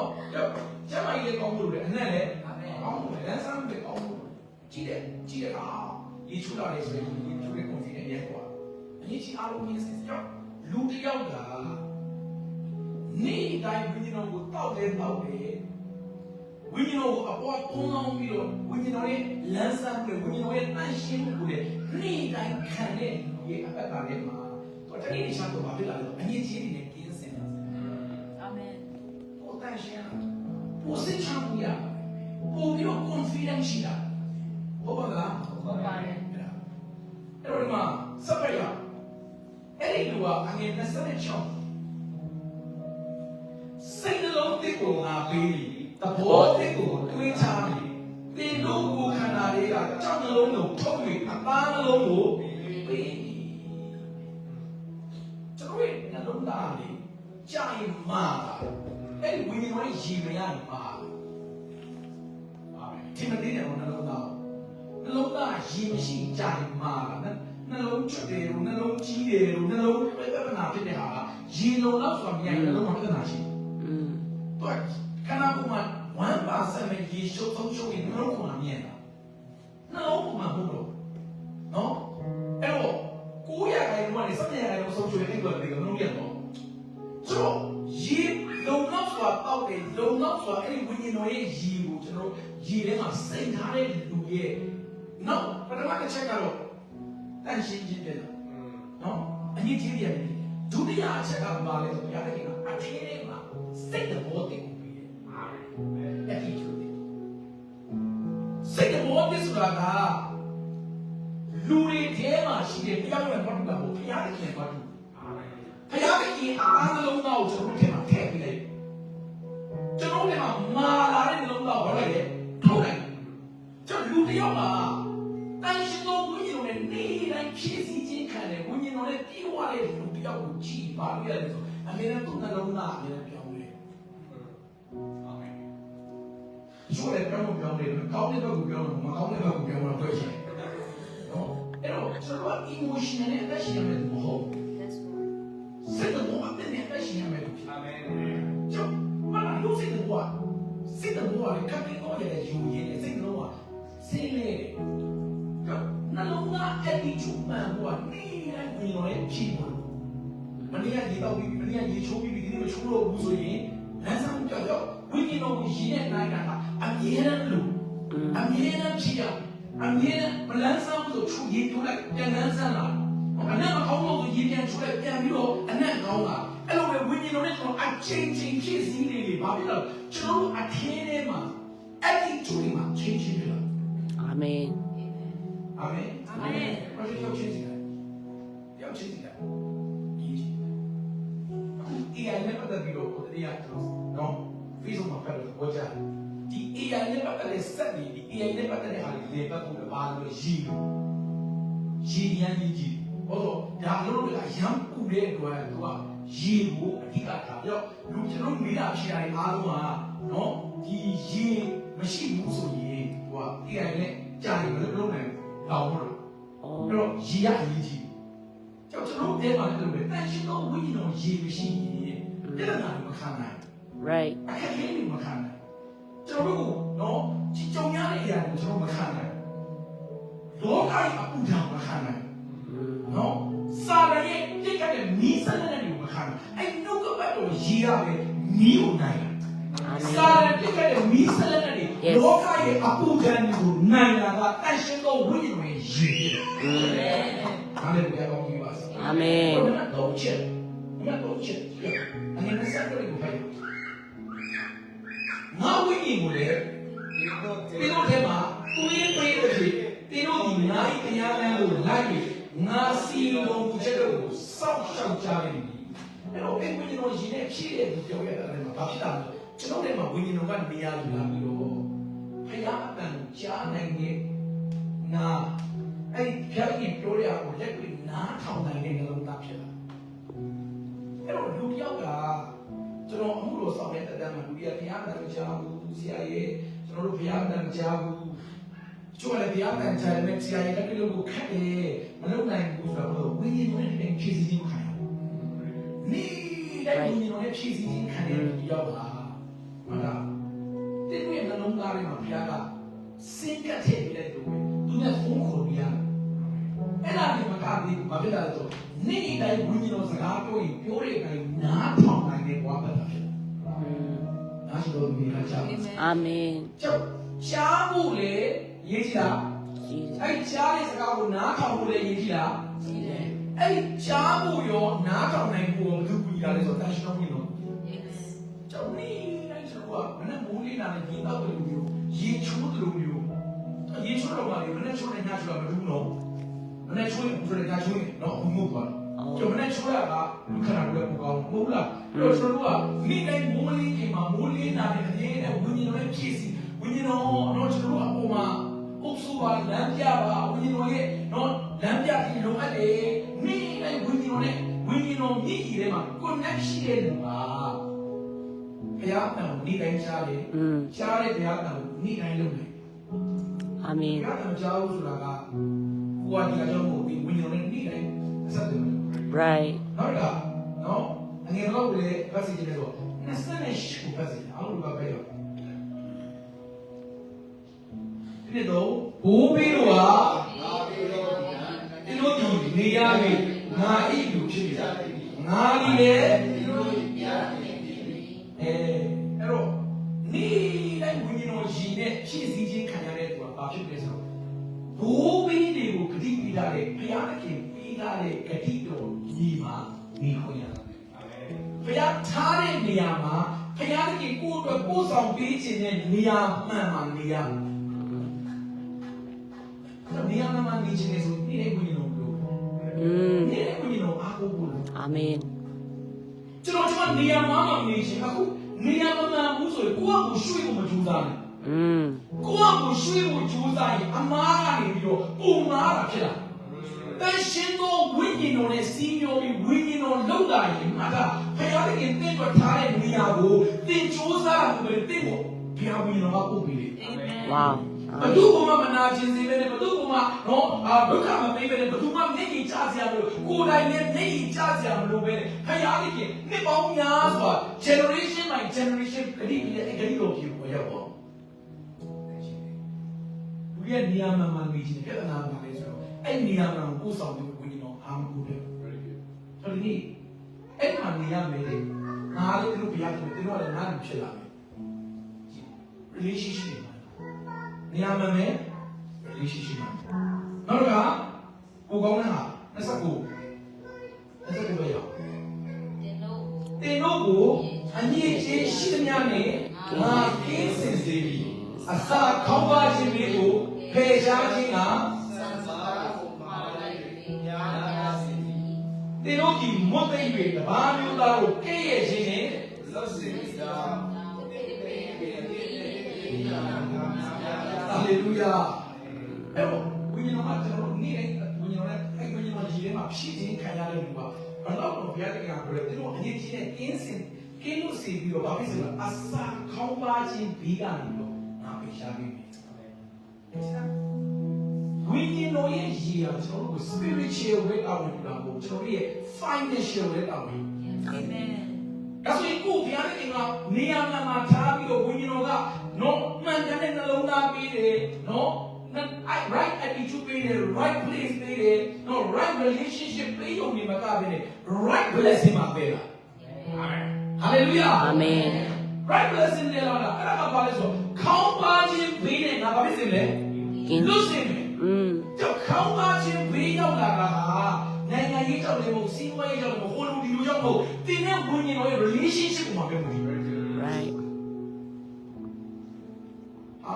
နော်ကျမကြီးလည်းကောင်းလို့လေအနက်လည်းကောင်းလို့လမ်းဆန်းလည်းကောင်းလို့ကြည့်တယ်ကြည့်တယ်အာဒီချူလာလေးဆိုရင်ဒီချူလေးကွန်ဖီနဲ့ရဲကွာအရေးကြီးအားလုံးမြင်စကြောက်လူတစ်ယောက်ကနေ့တိုင်းဝိညာဉ်တော်ကိုတောက်တယ်တောက်တယ်ဝိညာဉ်တော်ကိုအပေါ်ပုံအောင်ပြီးတော့ဝိညာဉ်တော်ရဲ့လမ်းဆန်းပြီးဝိညာဉ်တော်ရဲ့တန်ရှင်းမှုကိုလည်းနေ့တိုင်းခံတဲ့လူရဲ့အပတ်တာထဲမှာတော့တကယ်ရှာတော့ဘာဖြစ်လာလဲ 6စိတ်နှလုံးတစ်ကိုငါပေးပြီသဘောတစ်ကိုတွေးချပြီသင်တို့ကိုခန္ဓာတွေကကြောက်နှလုံးကိုထုတ်၍အသားနှလုံးကိုပေးပြီကျွန်တော်ရဲ့နှလုံးသားလေးကြာရင်မာတာအဲ့ဒီဝိညာဉ်ပိုင်းရေမရပါဘူးဒီမသိတဲ့ဘုံနှလုံးသားနှလုံးသားရေမရှိကြာရင်မာတာ နှလုံးချွတ်တယ်လို့နှလုံးကြီးတယ်လို့နှလုံးပြဿနာဖြစ်တဲ့ဟာကရေလုံးတော့ဆိုမြင်နှလုံးမှာပြဿနာရှိอืมတော့ခန္ဓာကိုယ်မှာ1%ပဲရေရှုပ်ဆုံးရှုပ်ရင်နှလုံးမှာမြင်တာနှလုံးမှာမဟုတ်တော့နော်အဲ့တော့ကိုယ်ရခိုင်တော့နေစတဲ့ရခိုင်တော့ဆုံးရှုပ်ရင်အဲ့လိုလည်းမလုပ်ရတော့ဆိုတော့ရေလုံလောက်စွာတောက်တယ်လုံလောက်စွာအဲ့ဒီဝိညာဉ်တော်ရဲ့ရေကိုကျွန်တော်ရေထဲမှာစိတ်ထားတဲ့လူရဲ့နော်ပထမတစ်ချက်ကတော့ တန်ရှင်းခြင်းပြတယ်နော်အရင်ကြီးရတယ်ဒုတိယအချက်ကဘာလဲဆိုဘုရားသခင်ကအထင်းထဲမှာစိတ်တဘောတည်ကိုပြီးတယ်အဲ့ဒီကျိုးတယ်စိတ်တဘောတည်ဆိုတာကလူတွေထဲမှာရှိတဲ့ဘုရားရဲ့ဘာလို့လဲဘုရားသခင်ဘာလို့ဘုရားသခင်အားလုံးသားကိုကျွန်တော်တို့ထဲမှာထည့်ပေးလိုက်ကျွန်တော်တို့ထဲမှာမာလာတဲ့နှလုံးသားကိုဘာလဲထုတ်လိုက်ကျွန်တော်လူတစ်ယောက်ကတန်ရှင်သောဝိညာဉ်တော် နဲ့နေတိုင်းဖြည့်ဆည်းခြင်းခံတယ်ဝိညာဉ်တော်နဲ့ပြေဝတဲ့လူတစ်ယောက်ကိုကြည်ပါလို့ရတယ်ဆိုအမေနဲ့သူ့နှလုံးသားအမြဲတမ်းပြောင်းလဲအာမင်ချိုးလည်းပြောင်းလို့ပြောင်းတယ်ကောင်းတဲ့ဘက်ကိုပြောင်းလို့မကောင်းတဲ့ဘက်ကိုပြောင်းလို့တွေ့ချင်နော်အဲ့တော့ကျွန်တော်က emotional နဲ့အသက်ရှင်ရမယ်မဟုတ် That's right. စိတ်တော်အသက်နဲ့အသက်ရှင်ရမယ်လို့အာမင်ကျောင်းမလာလို့စိတ်တော်စိတ်တော်ကကပ်ပြီးတော့ရတဲ့ယူရင်းနဲ့စိတ်တော်ကဆင်းလဲတယ် နှလုံးသားအဲ့ဒီချူမှန်ဖို့ကနေတိုင်းဝင်တော်ရဲ့ဖြစ်ပါမနေ့ကရေတောက်ပြီးမနေ့ကရေချိုးပြီးဒီနေ့မချိုးတော့ဘူးဆိုရင်လမ်းဆောင်ကြောက်ကြောက်ဝိညာဉ်တော်ကိုရင်းတဲ့နိုင်တာကအမြဲတမ်းလို့အမြဲတမ်းဖြစ်ရအမြဲတမ်းမလမ်းဆောင်လို့ချူရေထိုးလိုက်ပြန်လမ်းဆန်းလာအနက်မကောင်းတော့ကိုရေပြန်ချိုးလိုက်ပြန်ပြီးတော့အနက်ကောင်းလာအဲ့လိုပဲဝိညာဉ်တော်နဲ့ကျွန်တော်အချင်းချင်းဖြစ်စည်းနေလေဘာဖြစ်လို့ကျွန်တော်အထင်းထဲမှာ attitude မှာ change ဖြစ်လာအာမင် အာမင်အာမင်ဘာလို့ရောက်ချင်းစီလဲရောက်ချင်းစီလဲဒီဒီ AI နဲ့ပတ်သက်ပြီးတော့ကိုတရားတော့ Facebook မှာဖတ်လို့ပြောကြတယ်ဒီ AI နဲ့ပတ်သက်တဲ့စက်တွေဒီ AI နဲ့ပတ်သက်တဲ့ဟာတွေလေပတ်ဖို့ဘာလို့ရည်လို့ရည်ရန်ကြီးကြီးဟောတော့ဒါလို့ကရမ်းပူတဲ့အတွက်သူကရည်ကိုအဓိကထားပြီးတော့လူကျွန်တော်မိတာဖြစ်တာအားလုံးကနော်ဒီရည်မရှိဘူးဆိုရင်သူက AI နဲ့ကြာရင်မလုပ်နိုင် တောင်းတော့အဲ့တော့ရေရအရေးကြီးကျွန်တော်တို့ပြန်ပါလေလို့ပဲတန်ရှင်းသောဝိညာဉ်တော်ရေမရှိရင်ပြဿနာမခံနိုင် right အခက်အခဲတွေမခံနိုင်ကျွန်တော်တို့နော်ကြုံရတဲ့အရာကိုကျွန်တော်မခံနိုင်လောကကြီးအပူဓာတ်မခံနိုင်နော်စာရရဲ့ပြစ်ခတ်တဲ့နီးစတဲ့တွေကိုမခံနိုင်အဲ့နှုတ်ကပတ်တော်ရေရပဲနီးုံနိုင် စာရပြည့်ခဲ့တဲ့မီးစလက်နဲ့လောကရဲ့အပူခံကိုနိုင်တာကတန်ရှင်းသောဝိညာဉ်ဝင်ရည်ရည်။အာမင်ဘုရားကောင်းကြီးပါစေ။အာမင်။ဘုရားတော်ချက်။ဘုရားတော်ချက်။အရင်ကစက်တွေကိုဖိုက်။ငါဝိညာဉ်ကိုလေဒီလိုတဲ့မှာကိုရင်းပေးတဲ့ဖြစ်တင်းတို့ဒီနာရီတရားလမ်းကိုလိုက်ပြီးငါစီလုံးချက်တွေကိုစောင့်ရှောက်ကြနေပြီ။အဲ့တော့ဘယ်ကိုကျွန်တော်ရည်နဲ့ဖြည့်တဲ့ပြောရတာလည်းမဘာဖြစ်တာလဲ။ ကျွန်တော်တို့မှာဝိညာဉ်တော်ကနေရာယူလာပြီးတော့ဘုရားအတန်ကြားနိုင်တဲ့နာအဲ့ဒီဖျားကြီးပြောရအောင်လက်တွေ့နားထောင်နိုင်တဲ့နှလုံးသားဖြစ်လာအဲ့တော့လူတစ်ယောက်ကကျွန်တော်အမှုတော်ဆောင်တဲ့တန်မှာလူကြီးကဘုရားတန်ကြားဘူးဆရာရဲ့ကျွန်တော်တို့ဘုရားတန်ကြားဘူးကျိုးလည်းဘုရားတန်ကြားတယ်ဆရာရဲ့လက်တွေ့လို့ခက်တယ်မလုပ်နိုင်ဘူးဆိုတော့ဝိညာဉ်တော်နဲ့ဖြည့်ဆည်းခြင်းခံရဘူးနေ့တိုင်းဝိညာဉ်တော်နဲ့ဖြည့်ဆည်းခြင်းခံတဲ့လူတစ်ယောက်က မှတ်လားတင်းရဲ့နှလုံးသားထဲမှာဘုရားကစင်ကတ်ထည့်ပေးလိုက်လို့ပဲသူနဲ့ဖုန်းခေါ်ပြရတယ်အဲ့ဒါဒီမကဘူးဘာဖြစ်လဲဆိုနေ့တိုင်းဝိညာဉ်တော်စကားပြောရင်ပြောတဲ့အတိုင်းနားထောင်နိုင်တယ်ဘွားပဲဖြစ်နားရှိလို့ဒီကကြောက် Amen. ကြောက်ရှားဖို့လေရေးကြည့်လား Jesus. အဲ့ရှားတဲ့စကားကိုနားထောင်ဖို့လေရေးကြည့်လားအဲ့ရှားဖို့ရောနားထောင်နိုင်ဖို့ရောဘယ်သူကူညီတာလဲဆိုတော့တန်ရှင်းဝင်တော့ကျောင်းနေ ကမနဲ့မိုးလေးလာနေရေတောက်တယ်လို့မျိုးရေချိုးတယ်လို့မျိုးရေချိုးတော့မှလေမနဲ့ချိုးနေညချိုးတာမတူတော့မနဲ့ချိုးရင်ဆိုတဲ့ညချိုးရင်တော့အမှုသွားကျွန်မနဲ့ချိုးရတာလူခဏတော့ပူကောင်းမဟုတ်လားအဲ့တော့ကျွန်တော်ကမိတိုင်းမိုးလေးအိမ်မှာမိုးလေးလာနေတဲ့အရင်နဲ့ဝိညာဉ်တော်ရဲ့ဖြစ်စီဝိညာဉ်တော်တော့ကျွန်တော်ကအပေါ်မှာအုပ်စုပါလမ်းပြပါဝိညာဉ်တော်ရဲ့တော့လမ်းပြပြီးလိုအပ်တယ်မိတိုင်းဝိညာဉ်တော်နဲ့ဝိညာဉ်တော်မြည်ကြီးထဲမှာ connection ရှိတဲ့လူပါ ဘုရားအံနေ့တိုင်းရှားတယ် Mm. ရှားတဲ့ဘုရားအံနေ့တိုင်းလုပ်တယ်ဘု Amen. ရားအံကြားလို့ဆိုတာကကိုယ်ကဒီကကြောင့်မဟုတ်ဘူးဝิญဉ်တော်နဲ့နေ့တိုင်းအဆက်တယ် Right. နောက်ကနော်အငယ်တော့လေပတ်စီတယ်ဆို28ကိုပတ်စီအောင်လို့ပဲပြောဒီတော့ဘိုးဘေးတို့ဟာဒီလိုဒီနေရာကြီးငါအိလူဖြစ်ပြီငါဒီလေ အဲအဲ့တော့နေတိုင်းဝိညာဉ်တော်ရှင်နဲ့ဖြည့်စည်းခြင်းခံရတဲ့သူကဘာဖြစ်လဲဆိုတော့ဘိုးဘေးတွေကိုဂတိပေးတာလေဘုရားသခင်ပေးတာလေဂတိတော်ညီမှာနေခွင့်ရတာဘုရားထားတဲ့နေရာမှာဘုရားသခင်ကိုယ့်အတွက်ကိုယ်ဆောင်ပေးခြင်းတဲ့နေရာမှန်မှန်နေရာနေရာမှန်မှန်နေခြင်းလေဆိုနေတဲ့ဝိညာဉ်တော်လို့ Mm. နေတဲ့ဝိညာဉ်တော်အားကိုးဖို့လို့ Amen. ကျွန်တော်ကျွန်မနေရာမှာမှနေခြင်းအခုနေရာမှန်မှန်ဘူးဆိုရင်ကိုယ့်အကိုရွှေ့ဖို့မကြိုးစားနဲ့ Mm. ကိုယ့်အကိုရွှေ့ဖို့ကြိုးစားရင်အမားကနေပြီးတော့ပုံမားတာဖြစ်လာတန်ရှင်သောဝိညာဉ်တော်နဲ့စီးမျောပြီးဝိညာဉ်တော်လောက်လာရင်ငါကဘုရားသခင်တင့်တော်ထားတဲ့နေရာကိုတင်ကြိုးစားဖို့ပဲတင့်ဖို့ဘုရားဝိညာဉ်တော်ကပို့ပေးတယ် Wow. ဘသူကမှမနာကျင်စေပဲနဲ့ဘသူကမှတော့အာဒုက္ခမပေးပဲနဲ့ဘသူမှမျက်ရည်ကျစရာမလိုကိုယ်တိုင်နဲ့မျက်ရည်ကျစရာမလိုပဲနဲ့ဖယားသခင်နှစ်ပေါင်းများစွာ generation by generation ဂတိပြီးတဲ့ဂတိတော်ကြီးကိုရောက်တော့လူရဲ့နေရာမှန်မှန်နေခြင်းပြဿနာမှန်လေဆိုတော့အဲ့နေရာမှန်ကိုကိုယ်ဆောင်ပြီးဝင်တော့အာမကိုတယ်ဆိုတော့ဒီအဲ့မှနေရာမယ်လေငါလည်းသူတို့ဘုရားသူတို့လည်းငါ့ကိုဖြစ်လာမယ် relationship နေရာမှန်မယ် relationship နောက်ကကိုကောင်းတဲ့ဟာ29 29ပဲရောက်တင်တို့ကိုအညီချင်းရှိသမျှနဲ့ငါကင်းစင်စေပြီးအစာခေါင်းပါခြင်းလေးကိုဖယ်ရှားခြင်းကတင်တို့ဒီမွတ်သိပ်၍တပါးမျိုးသားကိုကဲ့ရဲ့ခြင်းနဲ့ ဟာလေလုယာအဲ့တော့ဝိညာဉ်တော်ကကျွန်တော်တို့နေ့တိုင်းဝိညာဉ်တော်နဲ့အဲ့ဝိညာဉ်တော်ကြီးထဲမှာဖြည့်ခြင်းခံရတဲ့လူကဘယ်တော့တော့ဘုရားတခင်ကပြောတယ်သူတို့အညီချင်းနဲ့ကင်းစင်ကင်းလို့စီပြီးတော့ဘာဖြစ်လဲဆိုတော့အစာခေါင်းပါခြင်းဘီးကနေတော့ငါပေးရှားပေးမယ်ဝိညာဉ်တော်ရဲ့ရည်အားကျွန်တော်တို့ spiritual way အဝင်လာဖို့ကျွန်တော်တို့ရဲ့ financial way အဝင်ဒါဆိုရင်ကိုဘုရားရဲ့အိမ်ကနေရာမှန်မှာထားပြီးတော့ဝိညာဉ်တော်က နော်မှန်တဲ့နှလုံးသားပေးတယ်နော် right attitude ပေးတယ် right place ပေးတယ်နော် right relationship ပေးရုံနဲ့မကဘဲနဲ့ right blessing မှာပေးတာအာမင် hallelujah Amen. right blessing နဲ့လာတာအဲ့ဒါကဘာလဲဆိုတော့ခေါင်းပါခြင်းပေးတယ်ငါဘာဖြစ်စင်လဲကင်းလွတ်စင်တယ် Mm. ကြောက်ခေါင်းပါခြင်းဘေးရောက်လာတာဟာနိုင်ငံရေးကြောင့်လည်းမဟုတ်စီးပွားရေးကြောင့်လည်းမဟုတ်ဟိုလူဒီလူကြောင့်မဟုတ်တင်းတဲ့ဝိညာဉ်တော်ရဲ့ relationship ကိုမှပြောမှာ Right.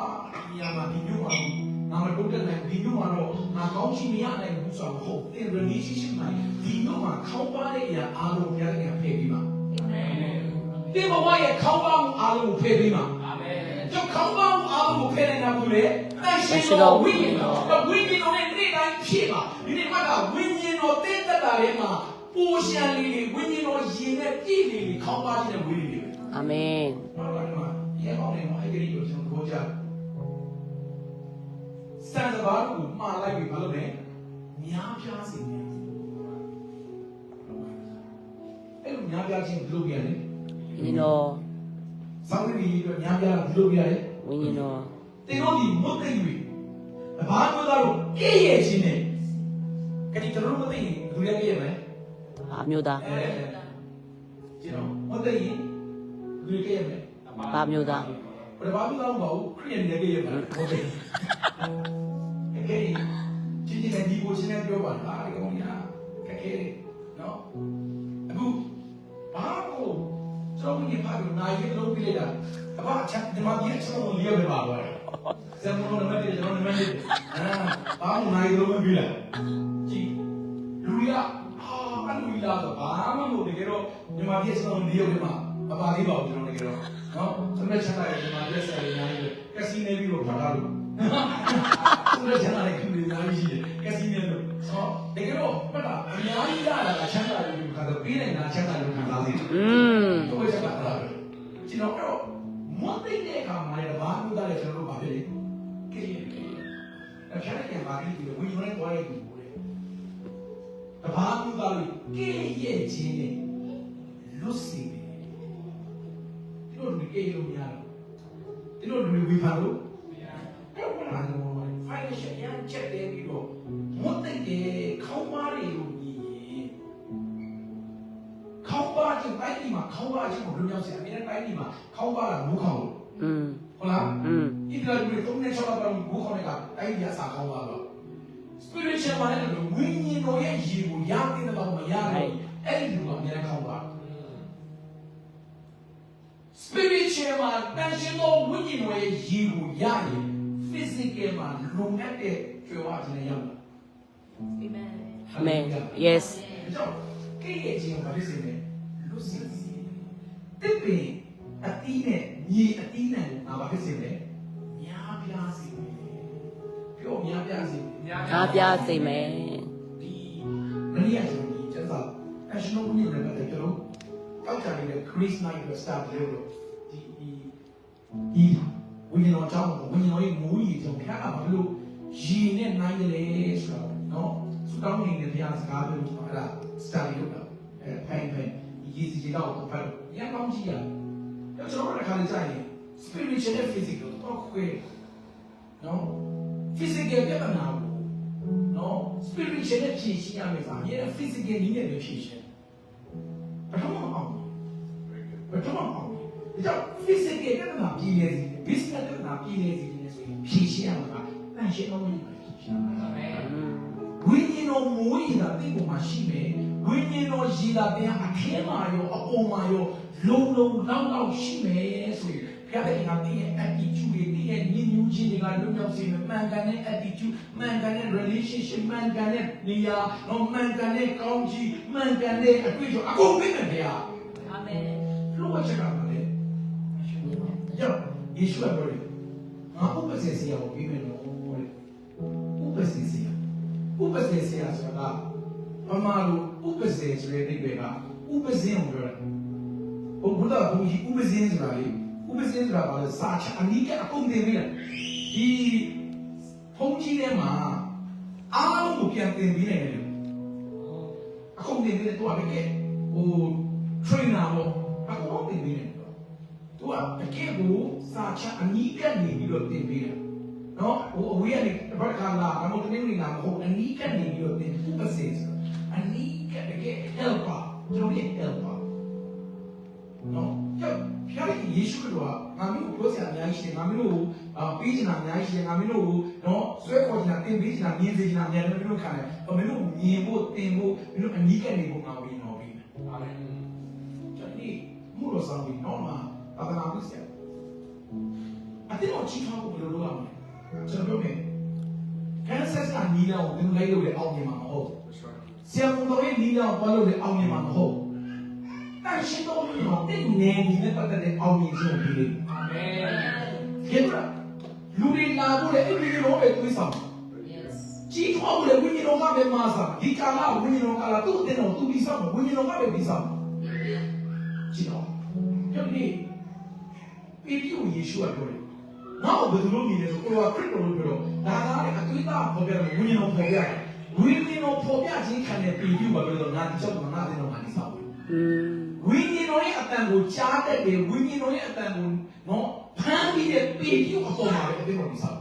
အာဒီမှာဒီမျိုးမှာငါမလုပ်တဲ့နိုင်ဒီမျိုးမှာတော့ငါကောင်းချီးမရနိုင်ဘူးဆိုတော့ဟုတ်တင်း relationship မှာဒီမျိုးမှာခေါင်းပါတဲ့အရာအားလုံးဘုရားကဖယ်ပြီးပါတင်းဘဝရဲ့ခေါင်းပါမှုအားလုံးကိုဖယ်ပြီးပါကြောက်ခေါင်းပါမှုအားလုံးကိုဖယ်နေတာဘူးလေတန်ရှင်တော်ဝိညာဉ်တော်ဝိညာဉ်တော်နဲ့နေ့တိုင်းဖြစ်ပါဒီနေ့မှကဝိညာဉ်တော်တည်တတ်တာထဲမှာပူရှံလေးလေးဝိညာဉ်တော်ရင်နဲ့ပြည့်လေးလေးခေါင်းပါခြင်းနဲ့ဝိညာဉ်လေးပဲ Amen. နောက်တော့ဒီမှာရဲအောင်နေမှာအဲ့ဒီကိုကျွန်တော်ပြောကြ စံစဘာကိုမှားလိုက်ပြီဘာလို့လဲများပြားစီနေအဲ့လိုများပြားခြင်းဘယ်လိုပြန်လဲ You know. စောင်းရီအတွက်များပြားဒီလိုပြရတယ်ဝိညာဉ်တော်တင်တို့ဒီမုတ်တိတ်တွေဘာမျိုးသားလို့ကဲ့ရဲ့ခြင်းနဲ့ကတိကျွန်တော်တို့မသိရင်ဘယ်သူလဲကဲ့ရဲ့မလဲဘာမျိုးသားအဲကျွန်တော်မသိရင်ဘယ်သူကဲ့ရဲ့မလဲဘာမျိုးသားဘယ်ဘာမျိုးသားမဟုတ်ဘူးခရီးရည်ကဲ့ရဲ့မလဲဟုတ်တယ် ကဲ့ချင်းချင်းဒီကိုချင်းနဲ့ပြောပါလားဒီကောင်ညာကဲ့ရဲ့နော်အခုဘာကိုကျွန်တော်ဒီဖာကိုနိုင်ရလုံးပြလိုက်တာအဘအချက်ဒီမှာဒီအချက်ကိုလျော့ပြပါတော့ဆမ်မိုနမတ်ကျွန်တော်နမတ်အာဘာမှနိုင်လို့မပြီးလားကြည့်လူရအာအလူလာတော့ဘာမှမဟုတ်တကယ်တော့ဒီမှာဒီအချက်ကိုလျော့ပြမှာအပါလေးပါကျွန်တော်တကယ်တော့နော်သမက်ချက်လိုက်ဒီမှာလက်ဆက်ရည်ညားပြီးကက်စီနေပြီးတော့ဖာတာလို့သမက်ချ က်လိုက်ခင်ဗျားကြီးကက်စီနေလို့ဟောတကယ်တော့မှတ်တာအများကြီးရတာကချမ်းသာလို့ခါတော့ပေးနိုင်တာချမ်းသာလို့ခံစားသေးတယ်อืมတော့ချက်ပါလားကျွန်တော်တော့မွတ်သိတဲ့အခါမှာလည်းဘာလို့သားလဲကျွန်တော်တို့ဘာဖြစ်လဲကဲအဖျားတဲ့ဘာကြီးဒီဝီယိုနဲ့တွားရည်ဘူးလေတဘာလို့သားလဲကဲရဲ့ချင်းနဲ့လွတ်စီတယ်ဒီလိုဒီကဲလို့မရတော့ဒီလိုလူဝီဖာလို့ ခေါင်းပါချင်းကိုလွန်မြောက်စေအမြဲတမ်းတိုင်းဒီမှာခေါင်းပါကမူးခေါင်းလို့ อืม ဟုတ်လား อืม ဣသရေလတွေသုံးနေချောလာပါမူးခေါင်းတွေကတိုင်းဒီအစာခေါင်းပါတော့ spiritual မှာလည်းဝိညာဉ်တော်ရဲ့ရည်ကိုရတဲ့တော့မရနိုင်အဲ့ဒီလူကအမြဲတမ်းခေါင်းပါ spiritual မှာတန်ရှင်သောဝိညာဉ်တော်ရဲ့ရည်ကိုရရင် physical မှာလုံအပ်တဲ့ကြွယ်ဝခြင်းနဲ့ရောက်လာ Amen. amen yes ဒါကြောင့်ကိရဲ့ခြင်းကိုမဖြစ်စေနဲ့လူစီစီ တစ်ပင်အတီးနဲ့မြေအတီးနဲ့ငါမဖြစ်စေနဲ့များပြားစေမယ်ပြောများပြားစေမယ်ကားပြားစိတ်မယ်ဒီမနေ့ကကျွန်တော်ဒီကျန်စာ national union နဲ့ပတ်သက်ကြလို့တောက်ချာနေတဲ့ Chris Knight ကို start လုပ်လို့ဒီဒီဒီဝိညာဉ်တော်ကြောင့်ဝိညာဉ်တော်ရဲ့မိုးရီကြောင့်ဖျားတာဘာလို့ရီနဲ့နိုင်တယ်လဲဆိုတော့နော်စတောင်းနေတဲ့ဘုရားစကားပြောလို့အဲ့ဒါ study လုပ်တာအဲဖိုင်ဖိုင် ဒီစီစီတော့ဖတ်လို့ရန်ကောင်းကြည့်ရတော့ကျွန်တော်တို့ခါလေးကြိုင်ရင် spiritual နဲ့ physical တော့ခွဲနော် physical ပြဿနာကိုနော် spiritual နဲ့ဖြည့်ရှင်းရမယ်ဆိုတာအရင် physical နည်းနဲ့ပဲဖြည့်ရှင်းပထမအောင်ပထမအောင်ဒါကြောင့် physical ပြဿနာပြည်နေစီ business ပြဿနာပြည်နေစီနေဆိုရင်ဖြည့်ရှင်းရမှာကတန်ရှင်းအောင်လုပ်ရဖြည့်ရှင်းရမှာอืม ဝိညာဉ်တော်မွေးရတာတိတ်ပေါ်မှာရှိမယ်ဝိညာဉ်တော်ရည်တာတရားအခဲမှာရောအပေါ်မှာရောလုံလုံလောက်လောက်ရှိမယ်ဆိုရင်ဘုရားတဲ့ငါတင်းရဲ့ attitude တွေတင်းရဲ့ညီညွတ်ခြင်းတွေကလွတ်မြောက်စေမယ်မှန်ကန်တဲ့ attitude မှန်ကန်တဲ့ relationship မှန်ကန်တဲ့နေရာတော့မှန်ကန်တဲ့ကောင်းကြီးမှန်ကန်တဲ့အတွေ့အကြုံအကုန်သိမယ်ဘုရား Amen. လို့ဝတ်ချက်ကပါလေကြောင့်ယေရှုကပြောတယ်ငါဥပ္ပစေစီအောင်ပြီးမယ်လို့ဟောတယ်ဥပ္ပစေစီ ဥပ္ပစေစီဆိုတာကမမလိုဥပ္ပစေဆိုတဲ့အိဗေကဥပ္ပဇင်းကိုပြောတာဘုဘုရားဘုရားဥပ္ပဇင်းဆိုတာလေဥပ္ပဇင်းဆိုတာဘာလဲစာချအနိကအကုန်တင်ပြီးတယ်ဒီဖုန်းကြီးထဲမှာအားလုံးကိုပြန်တင်ပြီးနေတယ်အကုန်တင်ပြီးတယ်သူကပဲကဲဟို trainer ပေါ့အကုန်တင်ပြီးတယ်သူကတကယ်ကိုစာချအနိကနေပြီးတော့တင်ပြီးတယ် နော်ဟိုအဝေးကနေတစ်ပတ်ခါလာဘာလို့တနည်းနည်းလာမဟုတ်အနိကနေပြီးတော့တင်ဥပ္ပစေဆိုတာအနိကတကယ် helper ကျွန်တော်ရဲ့ helper နော်ကြောက်ဖျားယေရှုခရစ်တော်ကငါမျိုးကိုပြောစရာအများကြီးရှိတယ်ငါမျိုးကိုအာပေးချင်တာအများကြီးရှိတယ်ငါမျိုးကိုနော်ဆွဲခေါ်ချင်တာတင်ပေးချင်တာမြင်စေချင်တာအများကြီးမင်းတို့ခံတယ်ဘာမင်းတို့မြင်ဖို့တင်ဖို့မင်းတို့အနီးကနေဖို့ငါပြီးတော့ပြီးမယ်အာမင်ကျွန်တော်ဒီမှုတော်ဆောင်ပြီးနော်မှာသာသနာ့ပြုစရာအတင်းတော့ချီးထွားဖို့ဘယ်လိုလုပ်ရမလဲ ကျွန်တော်ပြောမယ်ကန်ဆက်ကနီးလောက်ကိုလိုက်လို့လေအောင်မြင်မှာမဟုတ်ဆရာမတော်ရဲ့နီးလောက်ပေါ်လို့လေအောင်မြင်မှာမဟုတ်တန်ရှင်းတော်မြင်တော့တဲ့နေနေနဲ့ပတ်သက်တဲ့အောင်မြင်ခြင်းကိုပြီးအာမင်ခေတ္တလူတွေလာဖို့လေအဲ့ဒီလိုပဲတွေးဆောင်ကြီးထွားဖို့လေဝိညာဉ်တော်ကပဲမဆာဒီကာလဝိညာဉ်တော်ကလာသူ့အတင်းတော်သူပြီးဆောင်ဝိညာဉ်တော်ကပဲပြီးဆောင်ကြည့်တော့ဒီနေ့ပေပြီးယေရှုကပြောတယ် ငါ့ကိုဘယ်သူလို့မြင်လဲဆိုကိုယ်ကခရစ်တော်လို့ပြောတော့ဒါကားလေအသွေးသားပေါ်ပြတယ်ဝိညာဉ်တော်ပေါ်ပြတယ်ဝိညာဉ်တော်ပေါ်ပြခြင်းခံတဲ့ပြည်ပြည့်ကပြောတော့ငါဒီချက်မှာငါတဲ့တော်မှာဒီဆောင်อืมဝဝိညာဉ်တော်ရဲ့အတန်ကိုကြားတတ်တယ်ဝိညာဉ်တော်ရဲ့အတန်ကိုနော်ဖမ်းပြီးတဲ့ပေပြုတ်အပေါ်မှာပဲအသင်းတော်ကြီးဆောက်